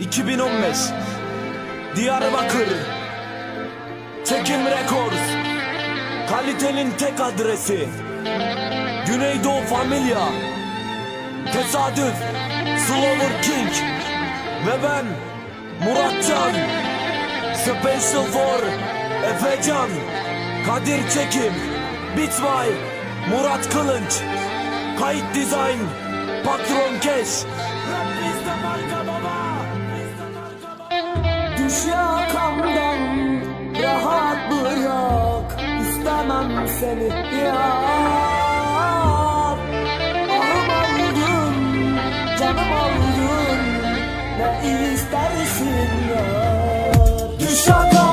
2015 Diyarbakır Çekim Records Kalitenin tek adresi. Güneydoğu Familya Tesadüf. Slower King. Ve ben Muratcan Special for Efecan. Kadir Çekim. By Murat Kılınç. Kayıt Design. Patron Keş Düş yakamdan rahat bırak. İstemem seni aldın, canım aldın Ne istersin yar? Düş yakamdan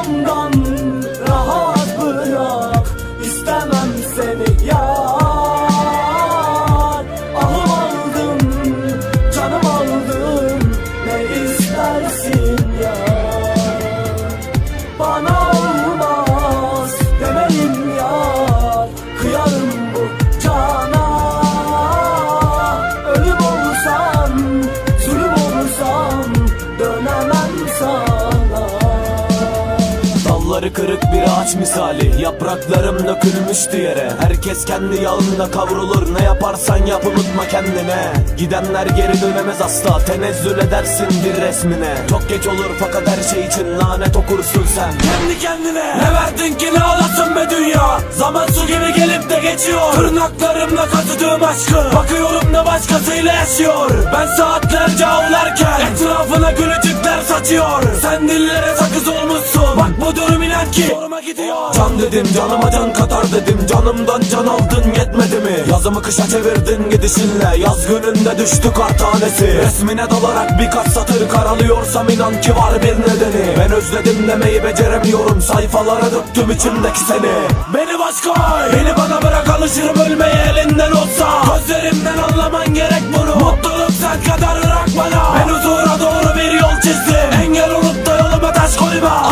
Kırık bir ağaç misali. Yapraklarım dökülmüştü yere Herkes kendi yağında kavrulur. Ne yaparsan yap unutma kendine. Gidenler geri dönemez asla. Tenezzül edersin bir resmine. Çok geç olur fakat her şey için lanet okursun sen. Kendi kendine Ne verdin ki ne alasın be dünya? Zaman su gibi gelip de geçiyor. Tırnaklarımla kazıdığım aşkı. Bakıyorum da başkasıyla yaşıyor. Ben saatlerce avlarken Etrafına gülücükler saçıyor. Sen dillere sakız ki. Zoruma gidiyor Can dedim canıma can katar dedim. Canımdan can aldın yetmedi mi? Yazımı kışa çevirdin gidişinle. Yaz gününde düştü kar tanesi. Resmine dalarak birkaç satır karalıyorsam inan ki var bir nedeni. Ben özledim demeyi beceremiyorum. Sayfalara döktüm içimdeki seni. Beni baş koy Beni bana bırak alışırım ölmeye elinden olsa. Gözlerimden anlaman gerek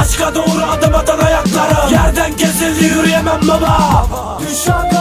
Aşka doğru adım atan ayaklarım Yerden kesildi yürüyemem baba. Düşen